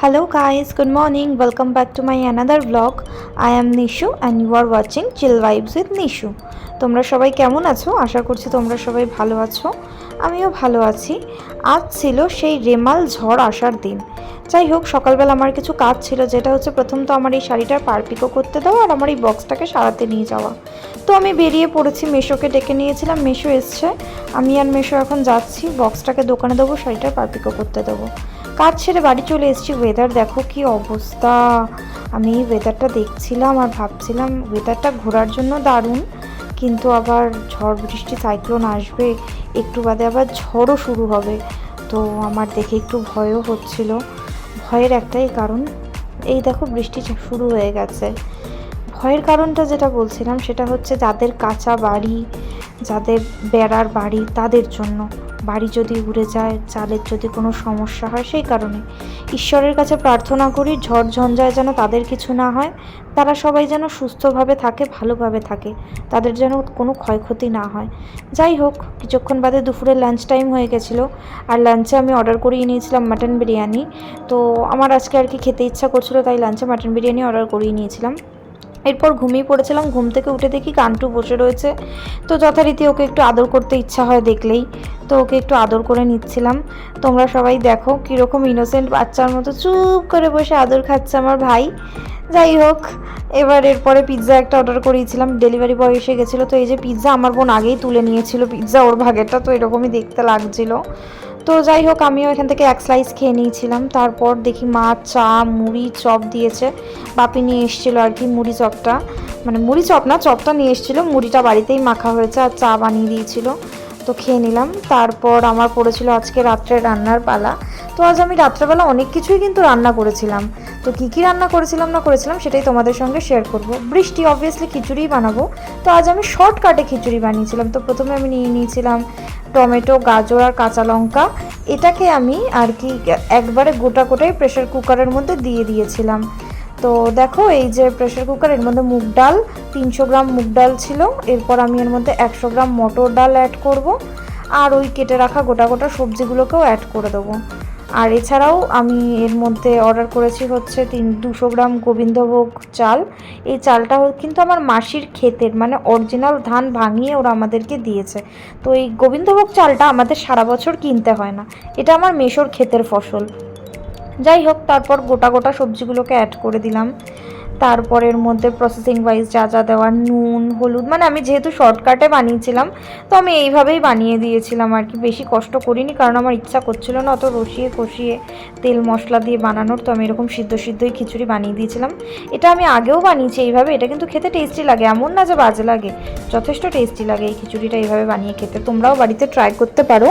Hello guys, good morning. Welcome back to my another vlog. I am Nishu and you are watching Chill Vibes with Nishu. তোমরা সবাই কেমন আছো আশা করছি তোমরা সবাই ভালো আছো আমিও ভালো আছি আজ ছিল সেই রেমাল ঝড় আসার দিন যাই হোক, সকালবেলা আমার কিছু কাজ ছিল, যেটা হচ্ছে প্রথম তো আমার এই শাড়িটার পারপিকো করতে দেওয়া আর আমার এই বক্সটাকে সারাতে নিয়ে যাওয়া। তো আমি বেরিয়ে পড়েছি, মেশোকে ডেকে নিয়েছিলাম, মেশো এসছে। আমি আর মেশো এখন যাচ্ছি বক্সটাকে দোকানে দেবো শাড়িটার পারপিকো করতে দেবো। কাজ ছেড়ে বাড়ি চলে এসেছি ওয়েদার দেখো কি অবস্থা। আমি এই ওয়েদারটা দেখছিলাম আর ভাবছিলাম ওয়েদারটা ঘোরার জন্য দারুণ, কিন্তু আবার ঝড় বৃষ্টি সাইক্লোন আসবে, একটু বাদে আবার ঝড়ও শুরু হবে। তো আমার দেখে একটু ভয়ও হচ্ছিল। ভয়ের একটাই কারণ, এই দেখো বৃষ্টি শুরু হয়ে গেছে। ভয়ের কারণটা যেটা বলছিলাম, সেটা হচ্ছে যাদের কাঁচা বাড়ি যাদের বেড়ার বাড়ি তাদের জন্য। বাড়ি যদি উড়ে যায়, চালের যদি কোনো সমস্যা হয়, সেই কারণে। ঈশ্বরের কাছে প্রার্থনা করি, ঝড় ঝঞ্ঝায় যেন তাদের কিছু না হয়। তারা সবাই যেন সুস্থভাবে থাকে, ভালোভাবে থাকে। তাদের যেন কোনো ক্ষয়ক্ষতি না হয়। যাই হোক, কিছুক্ষণ বাদে দুপুরের লাঞ্চ টাইম হয়ে গেছিল। আর লাঞ্চে আমি অর্ডার করিয়ে নিয়েছিলাম মাটন বিরিয়ানি। তো আমার আজকে আর কি খেতে ইচ্ছা করছিল, তাই লাঞ্চে মাটন বিরিয়ানি অর্ডার করিয়ে নিয়েছিলাম। এরপর ঘুমিয়ে পড়েছিলাম, ঘুম থেকে উঠে দেখি কান্টু বসে রয়েছে। তো যথারীতি ওকে একটু আদর করতে ইচ্ছা হয় দেখলেই। তো ওকে একটু আদর করে নিচ্ছিলাম। তোমরা সবাই দেখো কীরকম ইনোসেন্ট বাচ্চার মতো চুপ করে বসে আদর খাচ্ছে আমার ভাই। যাই হোক, এবার এরপরে পিৎজা একটা অর্ডার করিয়েছিলাম। ডেলিভারি বয় এসে গেছিল। তো এই যে পিৎজা আমার বোন আগেই তুলে নিয়েছিল পিৎজা ওর ভাগেরটা, তো এরকমই দেখতে লাগছিল। তো যাই হোক, আমিও এখান থেকে এক স্লাইস খেয়ে নিয়েছিলাম। তারপর দেখি মা চা, মুড়ি, চপ দিয়েছে। বাপি নিয়ে এসেছিল আর কি মুড়ি চপটা। মানে মুড়ি চপ না, চপটা নিয়ে এসেছিল। মুড়িটা বাড়িতেই মাখা হয়েছে আর চা বানিয়ে দিয়েছিল। তো খেয়ে নিলাম। তারপর আমার পড়েছিল আজকে রাত্রে রান্নার পালা। তো আজ আমি রাত্রেবেলা অনেক কিছুই কিন্তু রান্না করেছিলাম। তো কী কী রান্না করেছিলাম না করেছিলাম সেটাই তোমাদের সঙ্গে শেয়ার করব। বৃষ্টি অবভিয়াসলি খিচুড়ি বানাবো। তো আজ আমি শর্টকাটে খিচুড়ি বানিয়েছিলাম। তো প্রথমে আমি নিয়ে নিয়েছিলাম টমেটো, গাজর আর কাঁচা লঙ্কা। এটাকে আমি আর কি একবারে গোটা গোটাই প্রেশার কুকারের মধ্যে দিয়ে দিয়েছিলাম। তো দেখো, এই যে প্রেশার কুকার এর মধ্যে মুগ ডাল, তিনশো গ্রাম মুগ ডাল ছিল। এরপর আমি এর মধ্যে একশো গ্রাম মটর ডাল অ্যাড করব। আর ওই কেটে রাখা গোটা গোটা সবজিগুলোকেও অ্যাড করে দেবো। আর এছাড়াও আমি এর মধ্যে অর্ডার করেছি হচ্ছে তিন, দুশো গ্রাম গোবিন্দভোগ চাল। এই চালটা কিন্তু আমার মাসির ক্ষেতের মানে অরিজিনাল ধান ভাঙিয়ে ওরা আমাদেরকে দিয়েছে। তো এই গোবিন্দভোগ চালটা আমাদের সারা বছর কিনতে হয় না। এটা আমার মেশোর ক্ষেতের ফসল। যাই হোক, তারপর গোটা গোটা সবজিগুলোকে অ্যাড করে দিলাম। তারপরের মধ্যে প্রসেসিং ওয়াইজ যা যা দেওয়ার, নুন, হলুদ মানে আমি যেহেতু শর্টকাটে বানিয়েছিলাম, তো আমি এইভাবেই বানিয়ে দিয়েছিলাম আর কি। বেশি কষ্ট করিনি কারণ আমার ইচ্ছা করছিল না অত রসিয়ে কষিয়ে তেল মশলা দিয়ে বানানোর, তো আমি এরকম সিদ্ধ সিদ্ধই খিচুড়ি বানিয়ে দিয়েছিলাম। এটা আমি আগেও বানিয়েছি এইভাবে, এটা কিন্তু খেতে টেস্টি লাগে, এমন না যে বাজে লাগে, যথেষ্ট টেস্টি লাগে এই খিচুড়িটা এইভাবে বানিয়ে খেতে। তোমরাও বাড়িতে ট্রাই করতে পারো,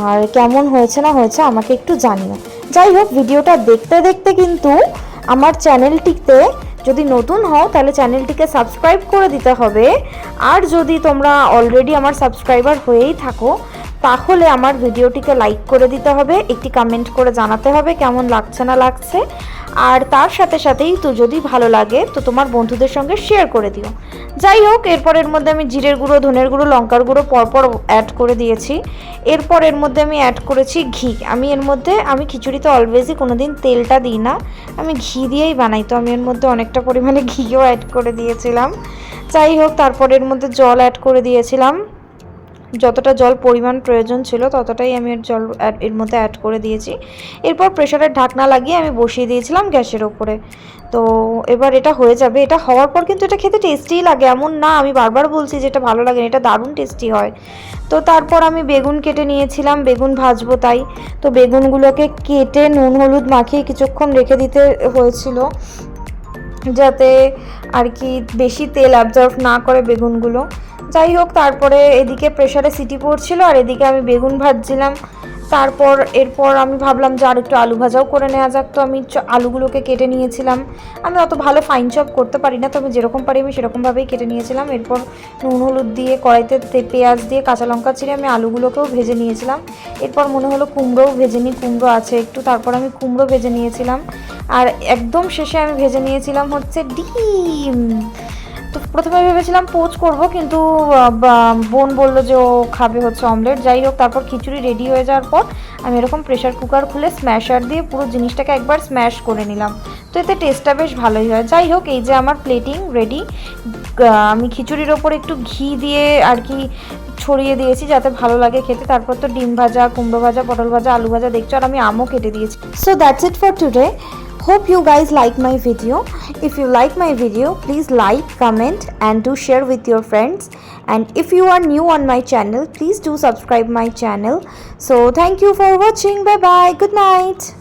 আর কেমন হয়েছে না হয়েছে আমাকে একটু জানিও। যাই হোক, ভিডিওটা দেখতে দেখতে কিন্তু আমার চ্যানেলটিতে যদি নতুন হও, তাহলে চ্যানেলটিকে সাবস্ক্রাইব করে দিতে হবে। আর যদি তোমরা অলরেডি আমার সাবস্ক্রাইবার হয়েই থাকো, তাহলে আমার ভিডিওটিকে লাইক করে দিতে হবে, একটি কমেন্ট করে জানাতে হবে কেমন লাগছে না লাগছে। আর তার সাথে সাথেই তো যদি ভালো লাগে, তো তোমার বন্ধুদের সঙ্গে শেয়ার করে দিও। যাই হোক এরপর এর মধ্যে আমি জিরের গুঁড়ো, ধনের গুঁড়ো, লঙ্কার গুঁড়ো পরপর অ্যাড করে দিয়েছি। এরপর এর মধ্যে আমি অ্যাড করেছি ঘি। আমি এর মধ্যে, আমি খিচুড়িতে অলওয়েজই কোনো দিন তেলটা দিই না। আমি ঘি দিয়েই বানাই, তো আমি এর মধ্যে অনেকটা পরিমাণে ঘিও অ্যাড করে দিয়েছিলাম। যাই হোক, তারপর এর মধ্যে জল অ্যাড করে দিয়েছিলাম। যতটা জল পরিমাণ প্রয়োজন ছিল, ততটাই আমি এর জল এর মধ্যে অ্যাড করে দিয়েছি। এরপর প্রেশারের ঢাকনা লাগিয়ে আমি বসিয়ে দিয়েছিলাম গ্যাসের ওপরে। তো এবার এটা হয়ে যাবে। এটা হওয়ার পর কিন্তু এটা খেতে টেস্টিই লাগে, এমন না। আমি বারবার বলছি যে এটা ভালো লাগে এটা দারুণ টেস্টি হয়। তো তারপর আমি বেগুন কেটে নিয়েছিলাম, বেগুন ভাজবো তাই। তো বেগুনগুলোকে কেটে নুন, হলুদ মাখিয়ে কিছুক্ষণ রেখে দিতে হয়েছিল। যাতে আর কি বেশি তেল অ্যাবজর্ভ না করে বেগুনগুলো। যাই হোক, তারপরে এদিকে প্রেশারে সিটি পড়ছিল আর এদিকে আমি বেগুন ভাজছিলাম। তারপর এরপর আমি ভাবলাম যে আর একটু আলু ভাজাও করে নেওয়া যাক। তো আমি আলুগুলোকে কেটে নিয়েছিলাম। আমি অত ভালো ফাইন চপ করতে পারি না, তবে যেরকম পারি আমি সেরকমভাবেই কেটে নিয়েছিলাম। এরপর নুন, হলুদ দিয়ে কড়াইতে তে- পেঁয়াজ দিয়ে কাঁচা লঙ্কা ছিঁড়ে আমি আলুগুলোকেও ভেজে নিয়েছিলাম। এরপর মনে হলো কুমড়োও ভেজে নিই কুমড়ো আছে একটু, তারপর আমি কুমড়ো ভেজে নিয়েছিলাম। আর একদম শেষে আমি ভেজে নিয়েছিলাম হচ্ছে ডিম। তো প্রথমে ভেবেছিলাম পোচ করব, কিন্তু বোন বলল যে ও খাবে হচ্ছে অমলেট। যাই হোক, তারপর খিচুড়ি রেডি হয়ে যাওয়ার পর আমি এরকম প্রেশার কুকার খুলে স্ম্যাশার দিয়ে পুরো জিনিসটাকে একবার স্ম্যাশ করে নিলাম। তো এতে টেস্টটা বেশ ভালোই হয়। যাই হোক, এই যে আমার প্লেটিং রেডি আমি খিচুড়ির ওপর একটু ঘি দিয়ে আর কি ছড়িয়ে দিয়েছি যাতে ভালো লাগে খেতে। তারপর তো ডিম ভাজা, কুমড়ো ভাজা, পটল ভাজা, আলু ভাজা, দেখছ? আর আমি আমও কেটে দিয়েছি। So that's it for today Hope you guys like my video. If you like my video, please like, comment, and do share with your friends. And if you are new on my channel, please do subscribe my channel. So thank you for watching. Bye bye. Good night.